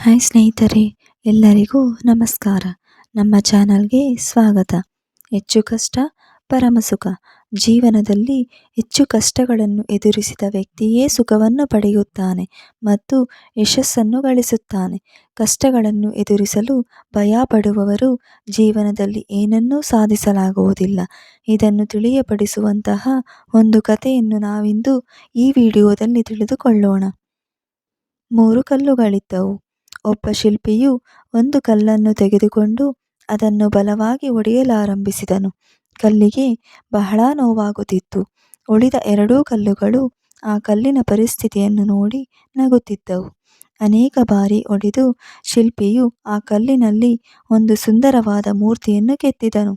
Hi ಸ್ನೇಹಿತರೆ, ಎಲ್ಲರಿಗೂ ನಮಸ್ಕಾರ. ನಮ್ಮ ಚಾನಲ್ಗೆ ಸ್ವಾಗತ. ಹೆಚ್ಚು ಕಷ್ಟ ಪರಮಸುಖ ಜೀವನದಲ್ಲಿ ಹೆಚ್ಚು ಕಷ್ಟಗಳನ್ನು ಎದುರಿಸಿದ ವ್ಯಕ್ತಿಯೇ ಸುಖವನ್ನು ಪಡೆಯುತ್ತಾನೆ ಮತ್ತು ಯಶಸ್ಸನ್ನು ಗಳಿಸುತ್ತಾನೆ. ಕಷ್ಟಗಳನ್ನು ಎದುರಿಸಲು ಭಯ ಪಡುವವರು ಜೀವನದಲ್ಲಿ ಏನನ್ನೂ ಸಾಧಿಸಲಾಗುವುದಿಲ್ಲ. ಇದನ್ನು ತಿಳಿಯಪಡಿಸುವಂತಹ ಒಂದು ಕಥೆಯನ್ನು ನಾವಿಂದು ಈ ವಿಡಿಯೋದಲ್ಲಿ ತಿಳಿದುಕೊಳ್ಳೋಣ. ಮೂರು ಕಲ್ಲುಗಳಿದ್ದವು. ಒಬ್ಬ ಶಿಲ್ಪಿಯು ಒಂದು ಕಲ್ಲನ್ನು ತೆಗೆದುಕೊಂಡು ಅದನ್ನು ಬಲವಾಗಿ ಒಡೆಯಲಾರಂಭಿಸಿದನು. ಕಲ್ಲಿಗೆ ಬಹಳ ನೋವಾಗುತ್ತಿತ್ತು. ಉಳಿದ ಎರಡೂ ಕಲ್ಲುಗಳು ಆ ಕಲ್ಲಿನ ಪರಿಸ್ಥಿತಿಯನ್ನು ನೋಡಿ ನಗುತ್ತಿದ್ದವು. ಅನೇಕ ಬಾರಿ ಒಡೆದು ಶಿಲ್ಪಿಯು ಆ ಕಲ್ಲಿನಲ್ಲಿ ಒಂದು ಸುಂದರವಾದ ಮೂರ್ತಿಯನ್ನು ಕೆತ್ತಿದನು.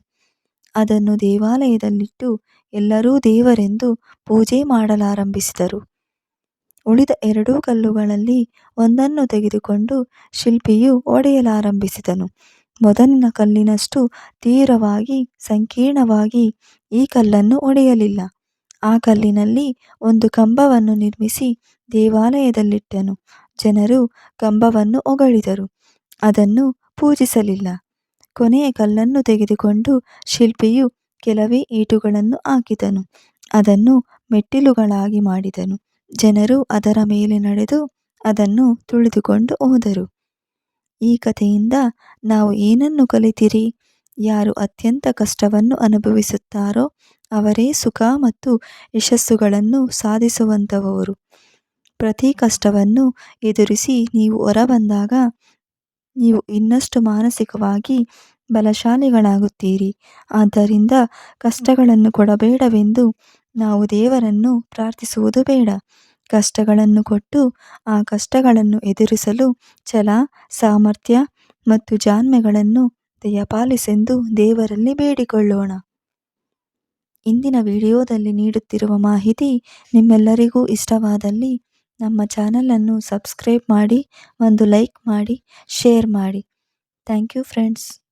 ಅದನ್ನು ದೇವಾಲಯದಲ್ಲಿಟ್ಟು ಎಲ್ಲರೂ ದೇವರೆಂದು ಪೂಜೆ ಮಾಡಲಾರಂಭಿಸಿದರು. ಉಳಿದ ಎರಡೂ ಕಲ್ಲುಗಳಲ್ಲಿ ಒಂದನ್ನು ತೆಗೆದುಕೊಂಡು ಶಿಲ್ಪಿಯು ಒಡೆಯಲಾರಂಭಿಸಿದನು. ಮೊದಲಿನ ಕಲ್ಲಿನಷ್ಟು ತೀವ್ರವಾಗಿ ಸಂಕೀರ್ಣವಾಗಿ ಈ ಕಲ್ಲನ್ನು ಒಡೆಯಲಿಲ್ಲ. ಆ ಕಲ್ಲಿನಲ್ಲಿ ಒಂದು ಕಂಬವನ್ನು ನಿರ್ಮಿಸಿ ದೇವಾಲಯದಲ್ಲಿಟ್ಟನು. ಜನರು ಕಂಬವನ್ನು ಒಗಳಿದರು ಅದನ್ನು ಪೂಜಿಸಲಿಲ್ಲ. ಕೊನೆಯ ಕಲ್ಲನ್ನು ತೆಗೆದುಕೊಂಡು ಶಿಲ್ಪಿಯು ಕೆಲವೇ ಏಟುಗಳನ್ನು ಹಾಕಿದನು. ಅದನ್ನು ಮೆಟ್ಟಿಲುಗಳಾಗಿ ಮಾಡಿದನು. ಜನರು ಅದರ ಮೇಲೆ ನಡೆದು ಅದನ್ನು ತುಳಿದುಕೊಂಡು ಹೋದರು. ಈ ಕಥೆಯಿಂದ ನಾವು ಏನನ್ನು ಕಲಿತಿರಿ? ಯಾರು ಅತ್ಯಂತ ಕಷ್ಟವನ್ನು ಅನುಭವಿಸುತ್ತಾರೋ ಅವರೇ ಸುಖ ಮತ್ತು ಯಶಸ್ಸುಗಳನ್ನು ಸಾಧಿಸುವಂಥವರು ಪ್ರತಿ ಕಷ್ಟವನ್ನು ಎದುರಿಸಿ ನೀವು ಹೊರಬಂದಾಗ ನೀವು ಇನ್ನಷ್ಟು ಮಾನಸಿಕವಾಗಿ ಬಲಶಾಲಿಗಳಾಗುತ್ತೀರಿ. ಆದ್ದರಿಂದ ಕಷ್ಟಗಳನ್ನು ಕೊಡಬೇಡವೆಂದು ನಾವು ದೇವರನ್ನು ಪ್ರಾರ್ಥಿಸುವುದು ಬೇಡ. ಕಷ್ಟಗಳನ್ನು ಕೊಟ್ಟು ಆ ಕಷ್ಟಗಳನ್ನು ಎದುರಿಸಲು ಛಲ, ಸಾಮರ್ಥ್ಯ ಮತ್ತು ಜಾಣ್ಮೆಗಳನ್ನು ದಯಪಾಲಿಸೆಂದು ದೇವರಲ್ಲಿ ಬೇಡಿಕೊಳ್ಳೋಣ. ಇಂದಿನ ವಿಡಿಯೋದಲ್ಲಿ ನೀಡುತ್ತಿರುವ ಮಾಹಿತಿ ನಿಮ್ಮೆಲ್ಲರಿಗೂ ಇಷ್ಟವಾದಲ್ಲಿ ನಮ್ಮ ಚಾನಲನ್ನು ಸಬ್ಸ್ಕ್ರೈಬ್ ಮಾಡಿ, ಒಂದು ಲೈಕ್ ಮಾಡಿ, ಶೇರ್ ಮಾಡಿ. Thank you friends.